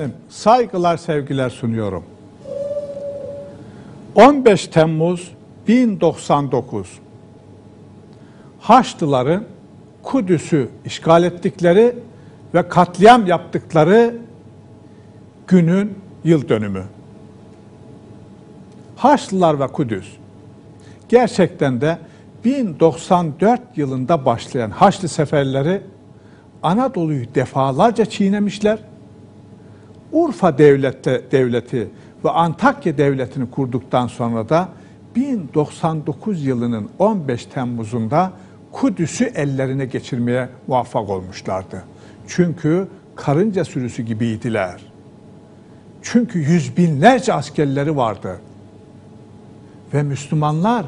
Efendim saygılar sevgiler sunuyorum. 15 Temmuz 1099 Haçlıların Kudüs'ü işgal ettikleri ve katliam yaptıkları günün yıl dönümü. Haçlılar ve Kudüs gerçekten de 1094 yılında başlayan Haçlı seferleri Anadolu'yu defalarca çiğnemişler. Urfa devlette, devleti ve Antakya devletini kurduktan sonra da 1099 yılının 15 Temmuz'unda Kudüs'ü ellerine geçirmeye muvaffak olmuşlardı. Çünkü karınca sürüsü gibiydiler. Çünkü yüz binlerce askerleri vardı. Ve Müslümanlar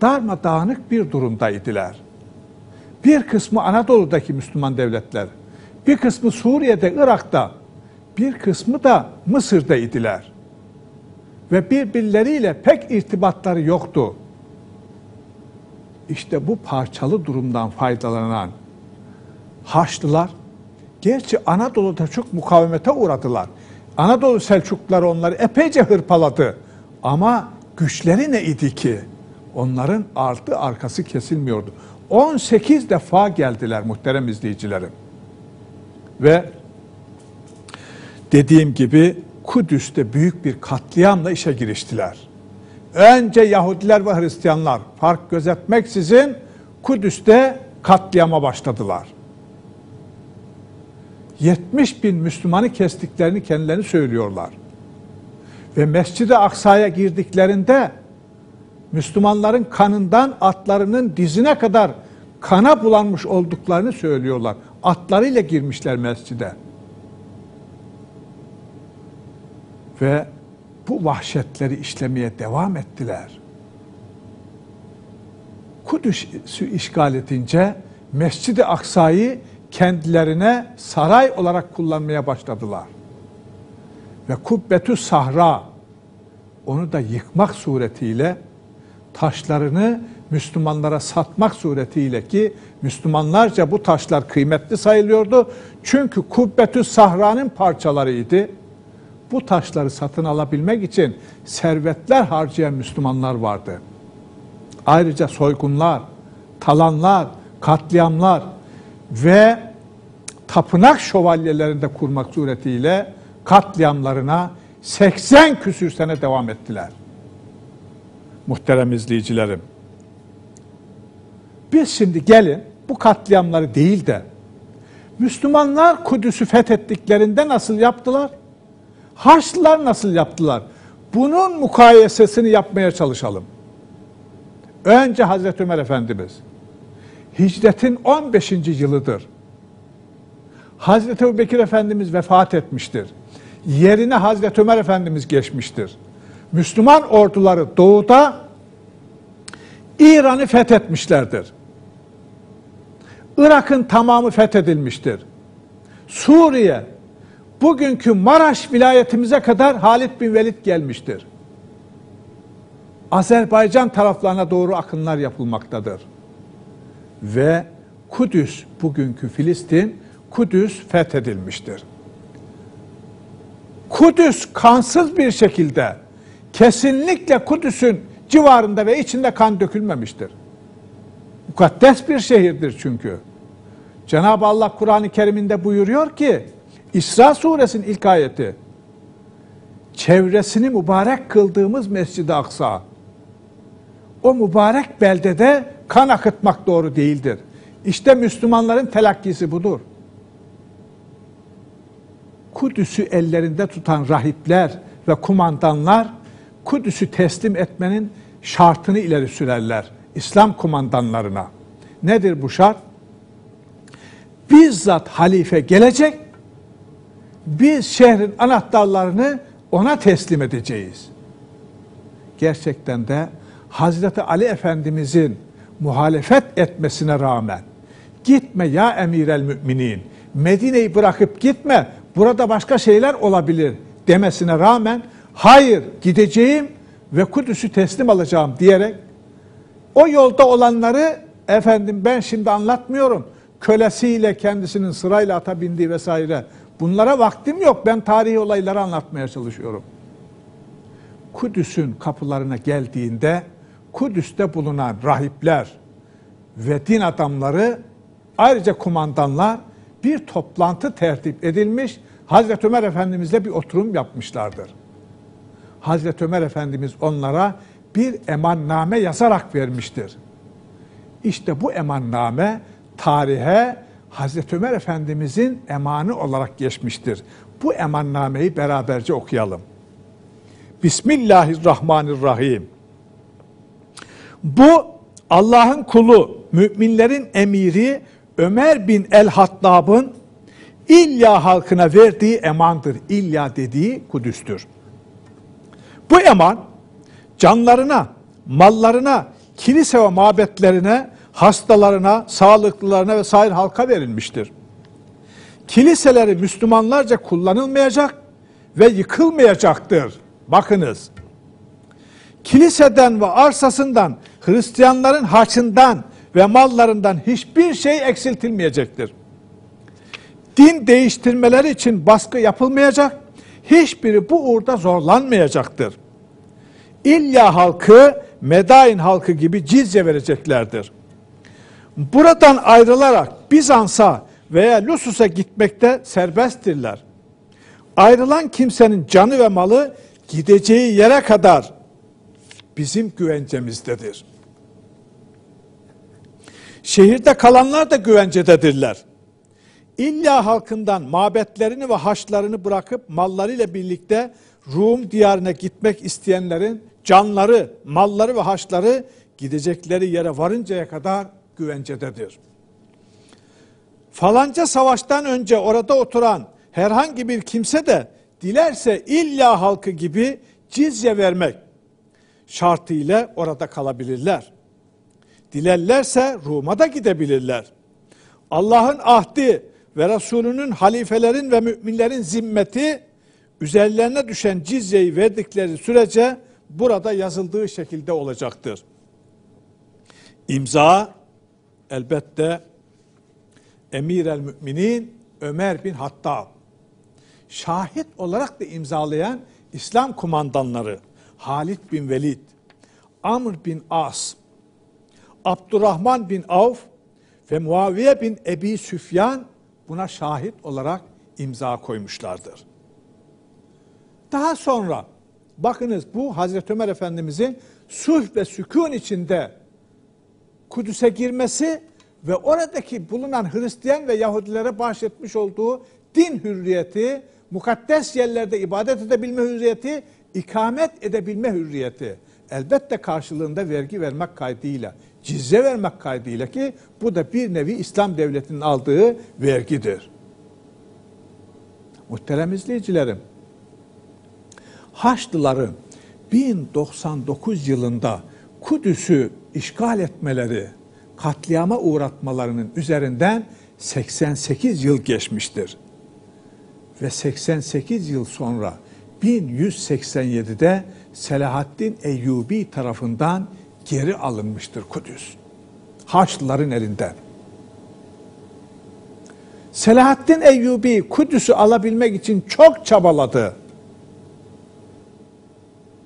darmadağınık bir durumdaydılar. Bir kısmı Anadolu'daki Müslüman devletler, bir kısmı Suriye'de, Irak'ta, bir kısmı da Mısır'da idiler. Ve birbirleriyle pek irtibatları yoktu. İşte bu parçalı durumdan faydalanan Haçlılar, gerçi Anadolu'da çok mukavemete uğradılar. Anadolu Selçukluları onları epeyce hırpaladı. Ama güçleri ne idi ki? Onların artı arkası kesilmiyordu. 18 defa geldiler muhterem izleyicilerim. Ve dediğim gibi Kudüs'te büyük bir katliamla işe giriştiler. Önce Yahudiler ve Hristiyanlar fark gözetmeksizin Kudüs'te katliama başladılar. 70 bin Müslümanı kestiklerini kendilerini söylüyorlar. Ve Mescid-i Aksa'ya girdiklerinde Müslümanların kanından atlarının dizine kadar kana bulanmış olduklarını söylüyorlar. Atlarıyla girmişler mescide. Ve bu vahşetleri işlemeye devam ettiler. Kudüs'ü işgal edince Mescid-i Aksa'yı kendilerine saray olarak kullanmaya başladılar. Ve Kubbetü Sahra onu da yıkmak suretiyle taşlarını Müslümanlara satmak suretiyle ki Müslümanlarca bu taşlar kıymetli sayılıyordu. Çünkü Kubbetü Sahra'nın parçalarıydı. Bu taşları satın alabilmek için servetler harcayan Müslümanlar vardı. Ayrıca soygunlar, talanlar, katliamlar ve tapınak şövalyelerinde kurmak suretiyle katliamlarına 80 küsür sene devam ettiler. Muhterem izleyicilerim. Biz şimdi gelin bu katliamları değil de Müslümanlar Kudüs'ü fethettiklerinde nasıl yaptılar? Haçlılar nasıl yaptılar? Bunun mukayesesini yapmaya çalışalım. Önce Hazreti Ömer Efendimiz hicretin 15. yılıdır. Hazreti Ebu Bekir Efendimiz vefat etmiştir. Yerine Hazreti Ömer Efendimiz geçmiştir. Müslüman orduları doğuda İran'ı fethetmişlerdir. Irak'ın tamamı fethedilmiştir. Suriye, bugünkü Maraş vilayetimize kadar Halid bin Velid gelmiştir. Azerbaycan taraflarına doğru akınlar yapılmaktadır. Ve Kudüs, bugünkü Filistin, Kudüs fethedilmiştir. Kudüs kansız bir şekilde kesinlikle Kudüs'ün civarında ve içinde kan dökülmemiştir. Mukaddes bir şehirdir çünkü. Cenab-ı Allah Kur'an-ı Kerim'inde buyuruyor ki İsra suresinin ilk ayeti çevresini mübarek kıldığımız Mescid-i Aksa o mübarek beldede kan akıtmak doğru değildir. İşte Müslümanların telakkisi budur. Kudüs'ü ellerinde tutan rahipler ve kumandanlar Kudüs'ü teslim etmenin şartını ileri sürerler İslam kumandanlarına. Nedir bu şart? Bizzat halife gelecek, biz şehrin anahtarlarını ona teslim edeceğiz. Gerçekten de Hazreti Ali Efendimizin muhalefet etmesine rağmen gitme ya emirel müminin Medine'yi bırakıp gitme burada başka şeyler olabilir demesine rağmen hayır gideceğim ve Kudüs'ü teslim alacağım diyerek o yolda olanları efendim ben şimdi anlatmıyorum. Kölesiyle kendisinin sırayla ata bindiği vesaire Bunlara vaktim yok. Ben tarihi olayları anlatmaya çalışıyorum. Kudüs'ün kapılarına geldiğinde Kudüs'te bulunan rahipler ve din adamları ayrıca kumandanlar bir toplantı tertip edilmiş. Hazreti Ömer Efendimizle bir oturum yapmışlardır. Hazreti Ömer Efendimiz onlara bir emanname yazarak vermiştir. İşte bu emanname tarihe Hazreti Ömer Efendimizin emanı olarak geçmiştir. Bu emannameyi beraberce okuyalım. Bismillahirrahmanirrahim. Bu Allah'ın kulu, müminlerin emiri Ömer bin el-Hattab'ın İlya halkına verdiği emandır. İlya dediği Kudüs'tür. Bu eman canlarına, mallarına, kilise ve mabetlerine, hastalarına, sağlıklılarına ve sair halka verilmiştir. Kiliseleri Müslümanlarca kullanılmayacak ve yıkılmayacaktır. Bakınız. Kiliseden ve arsasından, Hristiyanların harçından ve mallarından hiçbir şey eksiltilmeyecektir. Din değiştirmeleri için baskı yapılmayacak, hiçbiri bu uğurda zorlanmayacaktır. İlya halkı, Medain halkı gibi cizye vereceklerdir. Buradan ayrılarak Bizans'a veya Lusus'a gitmekte serbesttirler. Ayrılan kimsenin canı ve malı gideceği yere kadar bizim güvencemizdedir. Şehirde kalanlar da güvencededirler. İlla halkından mabetlerini ve haçlarını bırakıp mallarıyla birlikte Rum diyarına gitmek isteyenlerin canları, malları ve haçları gidecekleri yere varıncaya kadar güvencededir. Falanca savaştan önce orada oturan herhangi bir kimse de dilerse illa halkı gibi cizye vermek şartıyla orada kalabilirler. Dilerlerse Rum'a da gidebilirler. Allah'ın ahdi ve Resulünün halifelerin ve müminlerin zimmeti üzerlerine düşen cizyeyi verdikleri sürece burada yazıldığı şekilde olacaktır. İmza elbette Emir el Müminin Ömer bin Hattab. Şahit olarak da imzalayan İslam kumandanları Halid bin Velid, Amr bin As, Abdurrahman bin Avf ve Muaviye bin Ebi Süfyan buna şahit olarak imza koymuşlardır. Daha sonra bakınız bu Hazreti Ömer Efendimizin sulh ve sükun içinde Kudüs'e girmesi ve oradaki bulunan Hristiyan ve Yahudilere bahşetmiş olduğu din hürriyeti, mukaddes yerlerde ibadet edebilme hürriyeti, ikamet edebilme hürriyeti. Elbette karşılığında vergi vermek kaydıyla, cizye vermek kaydıyla ki bu da bir nevi İslam devletinin aldığı vergidir. Muhterem izleyicilerim, Haçlıların 1099 yılında Kudüs'ü işgal etmeleri, katliama uğratmalarının üzerinden 88 yıl geçmiştir. Ve 88 yıl sonra 1187'de Selahaddin Eyyubi tarafından geri alınmıştır Kudüs. Haçlıların elinden. Selahaddin Eyyubi Kudüs'ü alabilmek için çok çabaladı.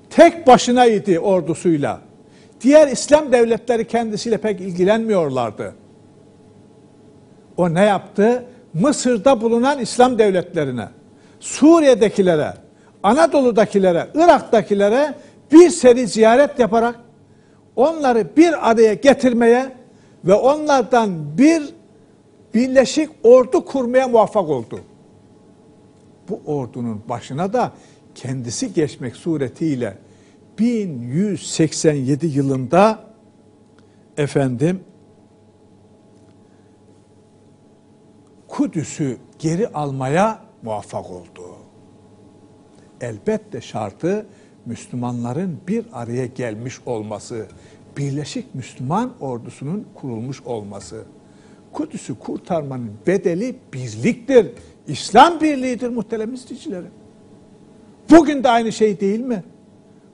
Tek başınaydı ordusuyla. Diğer İslam devletleri kendisiyle pek ilgilenmiyorlardı. O ne yaptı? Mısır'da bulunan İslam devletlerine, Suriye'dekilere, Anadolu'dakilere, Irak'takilere bir seri ziyaret yaparak onları bir araya getirmeye ve onlardan bir birleşik ordu kurmaya muvaffak oldu. Bu ordunun başına da kendisi geçmek suretiyle 1187 yılında efendim Kudüs'ü geri almaya muvaffak oldu. Elbette şartı Müslümanların bir araya gelmiş olması, Birleşik Müslüman ordusunun kurulmuş olması. Kudüs'ü kurtarmanın bedeli birliktir. İslam birliğidir muhterem izleyicilerim. Bugün de aynı şey değil mi?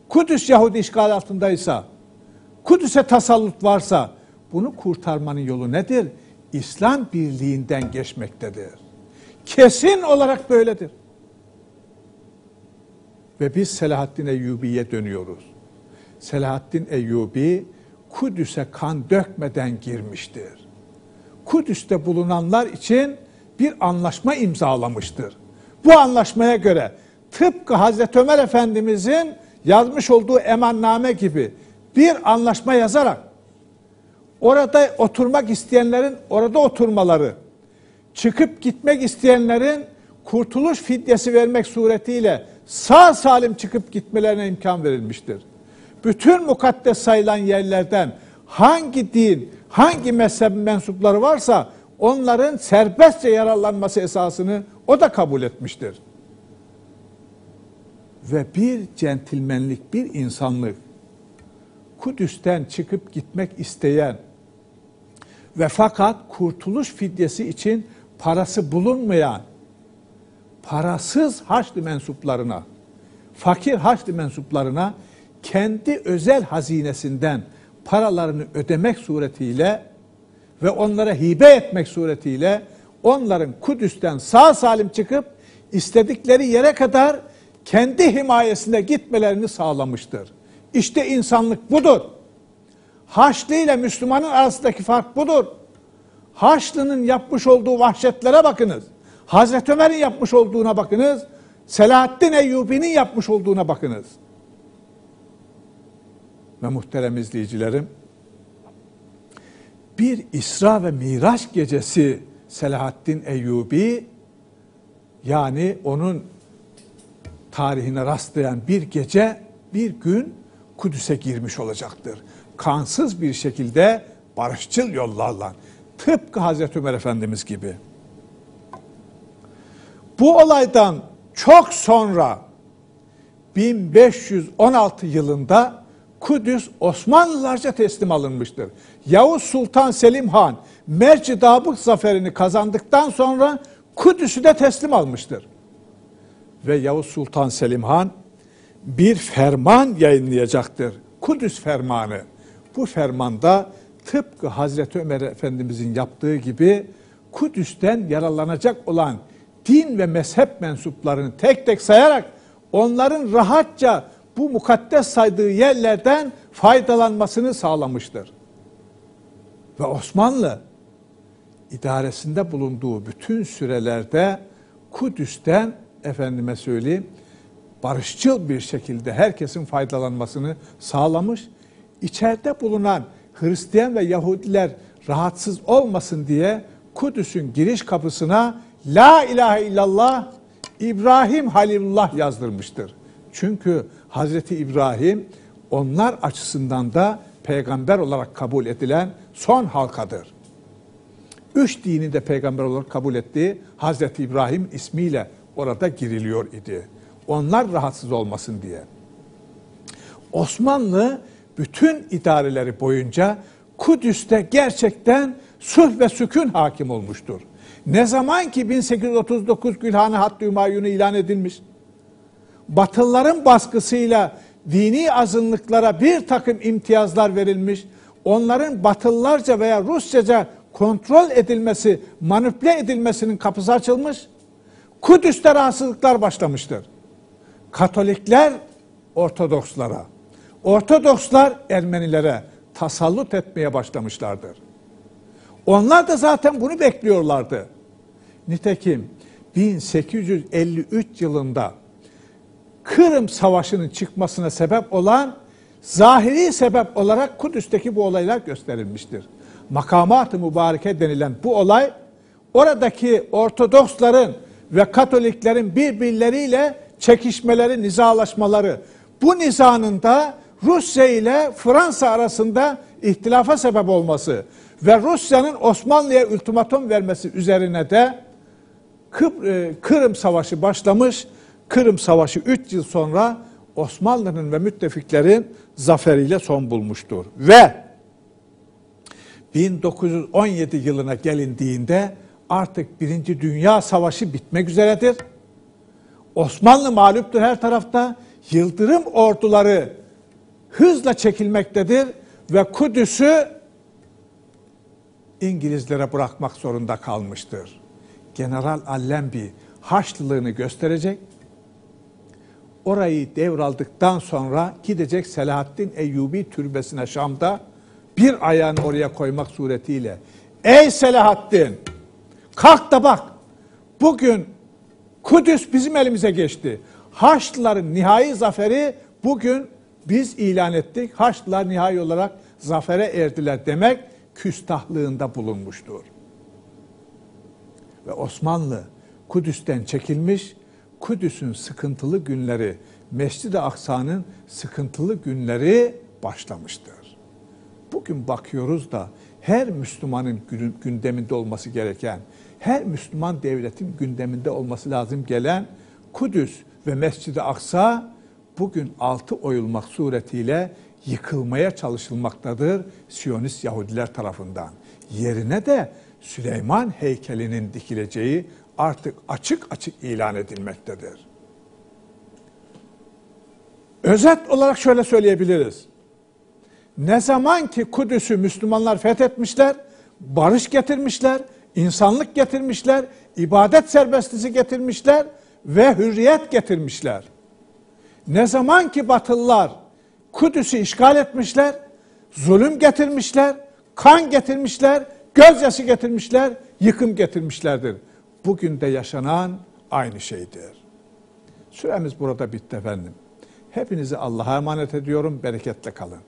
Kudüs Yahudi işgal altındaysa, Kudüs'e tasallut varsa bunu kurtarmanın yolu nedir? İslam birliğinden geçmektedir. Kesin olarak böyledir. Ve biz Selahaddin Eyyubi'ye dönüyoruz. Selahaddin Eyyubi Kudüs'e kan dökmeden girmiştir. Kudüs'te bulunanlar için bir anlaşma imzalamıştır. Bu anlaşmaya göre tıpkı Hazreti Ömer Efendimizin yazmış olduğu emanname gibi bir anlaşma yazarak orada oturmak isteyenlerin orada oturmaları, çıkıp gitmek isteyenlerin kurtuluş fidyesi vermek suretiyle sağ salim çıkıp gitmelerine imkan verilmiştir. Bütün mukaddes sayılan yerlerden hangi din, hangi mezhep mensupları varsa onların serbestçe yararlanması esasını o da kabul etmiştir. Ve bir centilmenlik, bir insanlık, Kudüs'ten çıkıp gitmek isteyen ve fakat kurtuluş fidyesi için parası bulunmayan parasız Haçlı mensuplarına, fakir Haçlı mensuplarına kendi özel hazinesinden paralarını ödemek suretiyle ve onlara hibe etmek suretiyle onların Kudüs'ten sağ salim çıkıp istedikleri yere kadar kendi himayesine gitmelerini sağlamıştır. İşte insanlık budur. Haçlı ile Müslümanın arasındaki fark budur. Haçlı'nın yapmış olduğu vahşetlere bakınız. Hazreti Ömer'in yapmış olduğuna bakınız. Selahaddin Eyyubi'nin yapmış olduğuna bakınız. Ve muhterem izleyicilerim, bir İsra ve Miraç gecesi Selahaddin Eyyubi, yani onun tarihine rastlayan bir gece, bir gün Kudüs'e girmiş olacaktır. Kansız bir şekilde barışçıl yollarla. Tıpkı Hazreti Ömer Efendimiz gibi. Bu olaydan çok sonra 1516 yılında Kudüs Osmanlılarca teslim alınmıştır. Yavuz Sultan Selim Han Merci Dabık zaferini kazandıktan sonra Kudüs'ü de teslim almıştır. Ve Yavuz Sultan Selim Han bir ferman yayınlayacaktır. Kudüs fermanı. Bu fermanda tıpkı Hazreti Ömer Efendimizin yaptığı gibi Kudüs'ten yaralanacak olan din ve mezhep mensuplarını tek tek sayarak onların rahatça bu mukaddes saydığı yerlerden faydalanmasını sağlamıştır. Ve Osmanlı idaresinde bulunduğu bütün sürelerde Kudüs'ten efendime söyleyeyim barışçıl bir şekilde herkesin faydalanmasını sağlamış. İçeride bulunan Hristiyan ve Yahudiler rahatsız olmasın diye Kudüs'ün giriş kapısına La ilahe illallah İbrahim Halilullah yazdırmıştır. Çünkü Hazreti İbrahim onlar açısından da peygamber olarak kabul edilen son halkadır. Üç dini de peygamber olarak kabul ettiği Hazreti İbrahim ismiyle orada giriliyor idi. Onlar rahatsız olmasın diye. Osmanlı bütün idareleri boyunca Kudüs'te gerçekten sulh ve sükun hakim olmuştur. Ne zaman ki 1839 Gülhane Hattı Hümayun'u ilan edilmiş, Batılıların baskısıyla dini azınlıklara bir takım imtiyazlar verilmiş, onların Batılılarca veya Rusçaca kontrol edilmesi, manipüle edilmesinin kapısı açılmış, Kudüs'te rahatsızlıklar başlamıştır. Katolikler Ortodokslara, Ortodokslar Ermenilere tasallut etmeye başlamışlardır. Onlar da zaten bunu bekliyorlardı. Nitekim 1853 yılında Kırım Savaşı'nın çıkmasına sebep olan zahiri sebep olarak Kudüs'teki bu olaylar gösterilmiştir. Makamat-ı Mübareke denilen bu olay oradaki Ortodoksların ve Katoliklerin birbirleriyle çekişmeleri, nizalaşmaları, bu nizanın da Rusya ile Fransa arasında ihtilafa sebep olması ve Rusya'nın Osmanlı'ya ultimatum vermesi üzerine de e, Kırım Savaşı başlamış. Kırım Savaşı 3 yıl sonra Osmanlı'nın ve müttefiklerin zaferiyle son bulmuştur. Ve 1917 yılına gelindiğinde artık Birinci Dünya Savaşı bitmek üzeredir. Osmanlı mağluptur her tarafta. Yıldırım orduları hızla çekilmektedir ve Kudüs'ü İngilizlere bırakmak zorunda kalmıştır. General Allenby Haçlılığını gösterecek. Orayı devraldıktan sonra gidecek Selahaddin Eyyubi türbesine Şam'da bir ayağını oraya koymak suretiyle Ey Selahaddin kalk da bak bugün Kudüs bizim elimize geçti. Haçlıların nihai zaferi bugün biz ilan ettik. Haçlılar nihai olarak zafere erdiler demek küstahlığında bulunmuştur. Ve Osmanlı Kudüs'ten çekilmiş, Kudüs'ün sıkıntılı günleri, Mescid-i Aksa'nın sıkıntılı günleri başlamıştır. Bugün bakıyoruz da her Müslümanın gündeminde olması gereken, her Müslüman devletin gündeminde olması lazım gelen Kudüs ve Mescid-i Aksa bugün altı oyulmak suretiyle yıkılmaya çalışılmaktadır Siyonist Yahudiler tarafından. Yerine de Süleyman heykelinin dikileceği artık açık açık ilan edilmektedir. Özet olarak şöyle söyleyebiliriz. Ne zaman ki Kudüs'ü Müslümanlar fethetmişler, barış getirmişler, insanlık getirmişler, ibadet serbestisi getirmişler ve hürriyet getirmişler. Ne zaman ki Batılılar Kudüs'ü işgal etmişler, zulüm getirmişler, kan getirmişler, gözyaşı getirmişler, yıkım getirmişlerdir. Bugün de yaşanan aynı şeydir. Süremiz burada bitti efendim. Hepinizi Allah'a emanet ediyorum. Bereketle kalın.